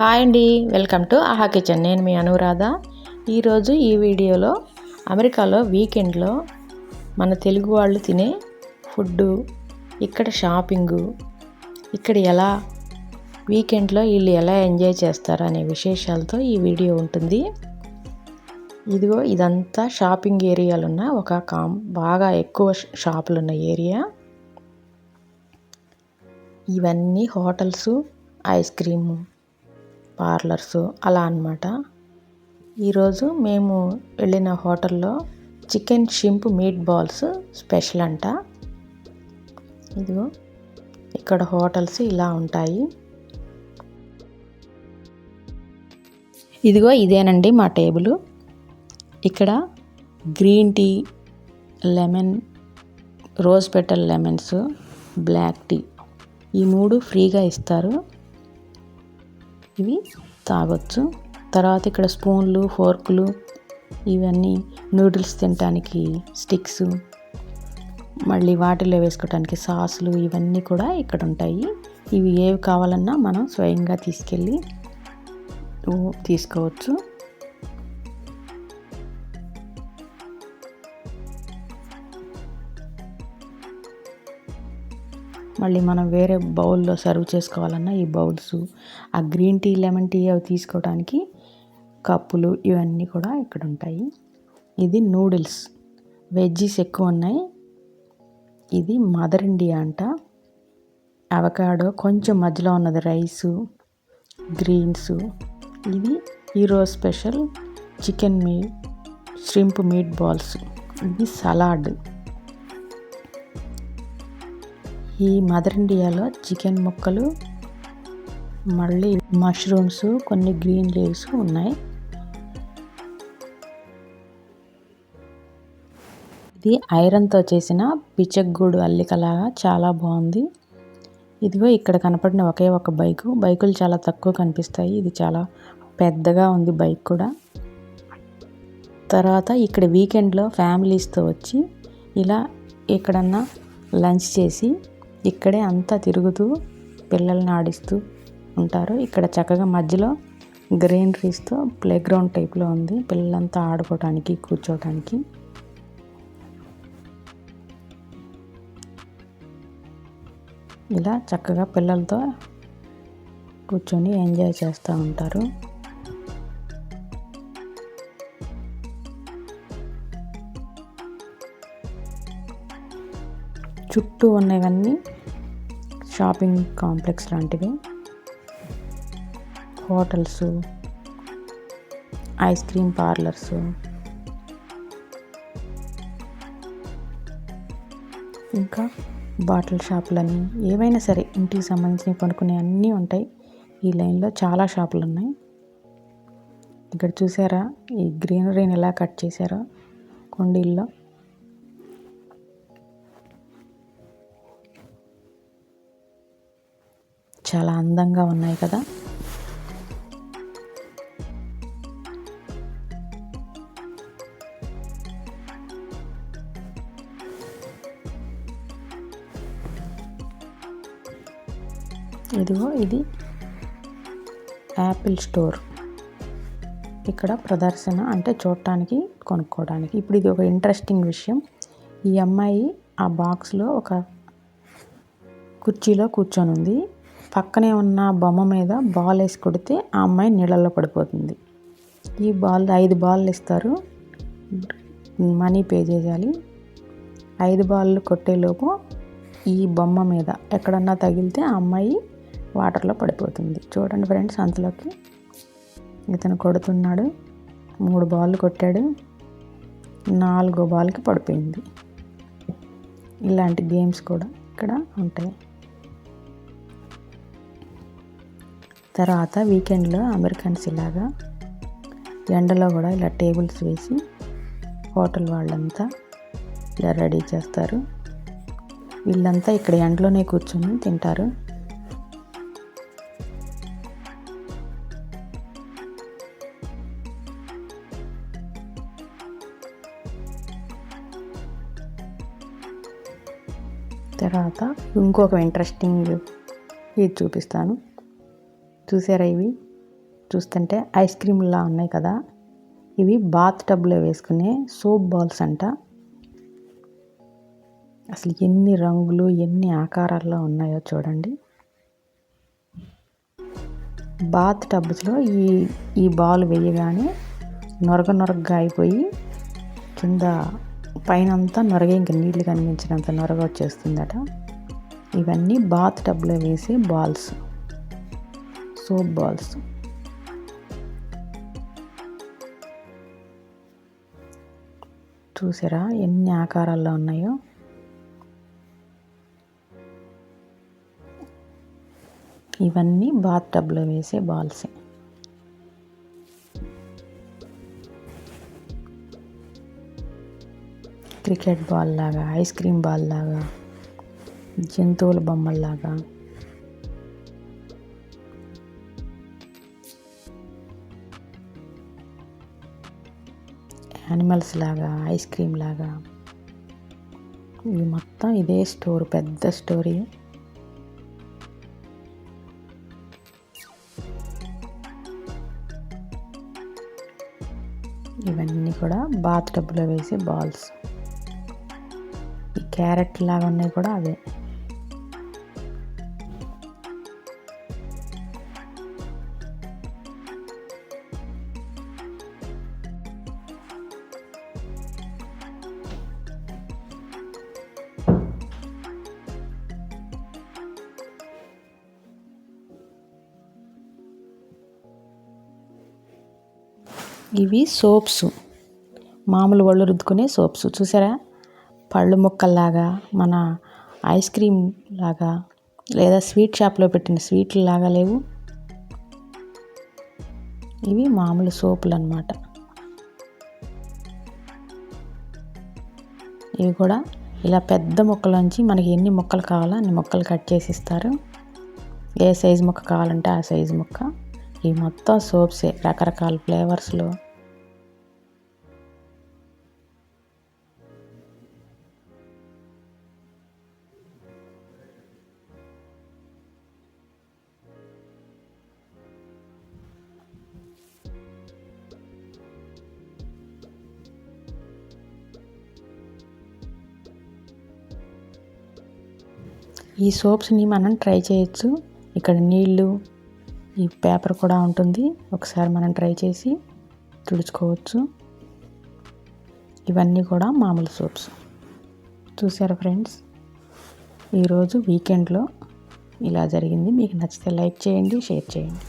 Hi అండి welcome to ఆహా kitchen. నేను మీ అనురాధ. ఈరోజు ఈ వీడియోలో అమెరికాలో వీకెండ్లో మన తెలుగు వాళ్ళు తినే ఫుడ్డు ఇక్కడ షాపింగు ఇక్కడ ఎలా వీకెండ్లో వీళ్ళు ఎలా ఎంజాయ్ చేస్తారు అనే విశేషాలతో ఈ వీడియో ఉంటుంది. ఇదిగో ఇదంతా షాపింగ్ ఏరియాలు ఉన్న ఒక కామ్ బాగా ఎక్కువ షాపులు ఉన్న ఏరియా. ఇవన్నీ హోటల్స్ ఐస్ క్రీము పార్లర్స్ అలా అనమాట ఈరోజు మేము వెళ్ళిన హోటల్లో chicken shrimp meat balls special అంట. ఇదిగో ఇక్కడ హోటల్స్ ఇలా ఉంటాయి. ఇదిగో ఇదేనండి మా టేబుల్. ఇక్కడ green tea lemon rose petal lemons black tea ఈ మూడు ఫ్రీగా ఇస్తారు. ఇవి తాగొచ్చు. తర్వాత ఇక్కడ స్పూన్లు ఫోర్కులు ఇవన్నీ నూడిల్స్ తినటానికి స్టిక్స్ మళ్ళీ వాటిలో వేసుకోవడానికి సాసులు ఇవన్నీ కూడా ఇక్కడ ఉంటాయి. ఇవి ఏవి కావాలన్నా మనం స్వయంగా తీసుకెళ్ళి తీసుకోవచ్చు. మళ్ళీ మనం వేరే బౌల్లో సర్వ్ చేసుకోవాలన్నా ఈ బౌల్స్ ఆ గ్రీన్ టీ లెమన్ టీ అవి తీసుకోవడానికి కప్పులు ఇవన్నీ కూడా ఇక్కడ ఉంటాయి. ఇది నూడిల్స్. వెజ్జీస్ ఎక్కువ ఉన్నాయి. ఇది మదర్ ఇండియా అంట. అవకాడో కొంచెం మధ్యలో ఉన్నది రైసు గ్రీన్స్. ఇది ఈరోజు స్పెషల్ చికెన్ మీ ష్రింప్ మీట్ బాల్స్. ఇది సలాడ్. ఈ మదర్ ఇండియాలో చికెన్ ముక్కలు మళ్ళీ మష్రూమ్స్ కొన్ని గ్రీన్ లీవ్స్ ఉన్నాయి. ఇది ఐరన్తో చేసిన పిచ్చగూడు అల్లికలాగా చాలా బాగుంది. ఇదిగో ఇక్కడ కనపడిన ఒకే ఒక బైకు. బైకులు చాలా తక్కువ కనిపిస్తాయి. ఇది చాలా పెద్దగా ఉంది బైక్ కూడా. తర్వాత ఇక్కడ వీకెండ్లో ఫ్యామిలీస్తో వచ్చి ఇలా ఎక్కడన్నా లంచ్ చేసి ఇక్కడే అంతా తిరుగుతూ పిల్లల్ని ఆడిస్తూ ఉంటారు. ఇక్కడ చక్కగా మధ్యలో గ్రీనరీస్తో ప్లే గ్రౌండ్ టైప్లో ఉంది. పిల్లలంతా ఆడుకోవడానికి కూర్చోవడానికి ఇలా చక్కగా పిల్లలతో కూర్చొని ఎంజాయ్ చేస్తూ ఉంటారు. చుట్టూ ఉన్నవన్నీ షాపింగ్ కాంప్లెక్స్ లాంటివి. హోటల్స్ ఐస్ క్రీమ్ పార్లర్స్ ఇంకా బాటిల్ షాపులని ఏవైనా సరే ఇంటికి సంబంధించినవి కొనుక్కునే అన్నీ ఉంటాయి. ఈ లైన్లో చాలా షాపులు ఉన్నాయి ఇక్కడ చూసారా? ఈ గ్రీనరీని ఎలా కట్ చేశారో కొండీల్లో. చాలా అందంగా ఉన్నాయి కదా. ఇదిగో ఇది యాపిల్ స్టోర్. ఇక్కడ ప్రదర్శన అంటే చూడటానికి కొనుక్కోవడానికి. ఇప్పుడు ఇది ఒక ఇంట్రెస్టింగ్ విషయం. ఈ అమ్మాయి ఆ బాక్స్లో ఒక కుర్చీలో కూర్చొని ఉంది పక్కనే ఉన్న బొమ్మ మీద బాల్ వేసి కొడితే ఆ అమ్మాయి నీళ్ళల్లో పడిపోతుంది. ఈ బాల్ ఐదు బాల్లు ఇస్తారు. మనీ పే చేయాలి. ఐదు బాళ్ళు కొట్టేలోపు ఈ బొమ్మ మీద ఎక్కడన్నా తగిలితే ఆ అమ్మాయి వాటర్లో పడిపోతుంది. చూడండి ఫ్రెండ్స్ అంతలోకి ఇతను కొడుతున్నాడు. మూడు బాల్ కొట్టాడు. నాలుగో బాల్కి పడిపోయింది. ఇలాంటి గేమ్స్ కూడా ఇక్కడ ఉంటాయి. తర్వాత వీకెండ్లో అమెరికన్స్ ఇలాగా ఎండలో కూడా ఇలా టేబుల్స్ వేసి హోటల్ వాళ్ళంతా ఇలా రెడీ చేస్తారు. వీళ్ళంతా ఇక్కడ ఎండలోనే కూర్చొని తింటారు. తర్వాత ఇంకొక ఇంట్రెస్టింగ్ ఇది చూపిస్తాను. చూసారా ఇవి? చూస్తుంటే ఐస్ క్రీమ్లా ఉన్నాయి కదా. ఇవి బాత్ టబ్లో వేసుకునే సోప్ బాల్స్ అంట. అసలు ఎన్ని రంగులు ఎన్ని ఆకారాల్లో ఉన్నాయో చూడండి. బాత్ టబ్స్లో ఈ ఈ బాల్ వేయగానే నొరగ నొరగగా అయిపోయి కింద పైన అంతా నొరగ ఇంక నీళ్ళు కనిపించినంత నొరగ వచ్చేస్తుందట. ఇవన్నీ బాత్ టబ్లో వేసే బాల్స్. సోప్ బాల్స్ చూసారా ఎన్ని ఆకారాల్లో ఉన్నాయో? ఇవన్నీ బాత్ టబ్లో వేసే బాల్సే. క్రికెట్ బాల్ లాగా ఐస్ క్రీమ్ బాల్ లాగా జంతువుల బొమ్మల్లాగా. యానిమల్స్ లాగా ఐస్ క్రీమ్ లాగా. ఇవి మొత్తం ఇదే స్టోర్ పెద్ద స్టోరీ. ఇవన్నీ కూడా బాత్ టబ్లో వేసే బాల్స్. ఈ క్యారెట్ లాగా ఉన్నాయి కూడా అవే. ఇవి సోప్స్. మామూలు ఒళ్ళు రుద్దుకునే సోప్స్. చూసారా? పళ్ళు ముక్కల్లాగా మన ఐస్ క్రీమ్ లాగా లేదా స్వీట్ షాప్లో పెట్టిన స్వీట్లు లాగా లేవు. ఇవి మామూలు సోపులు అనమాట ఇవి కూడా ఇలా పెద్ద ముక్కలోంచి మనకి ఎన్ని ముక్కలు కావాలో అన్ని ముక్కలు కట్ చేసి ఇస్తారు. ఏ సైజు ముక్క కావాలంటే ఆ సైజు ముక్క. ఈ మొత్తం సోప్సే రకరకాల ఫ్లేవర్స్లో. ఈ సోప్స్ని మనం ట్రై చేయొచ్చు. ఇక్కడ నీళ్ళు ఈ పేపర్ కూడా ఉంటుంది. ఒకసారి మనం ట్రై చేసి తుడుచుకోవచ్చు. ఇవన్నీ కూడా మామూలు సోప్స్. చూసారా ఫ్రెండ్స్? ఈరోజు వీకెండ్లో ఇలా జరిగింది. మీకు నచ్చితే లైక్ చేయండి షేర్ చేయండి.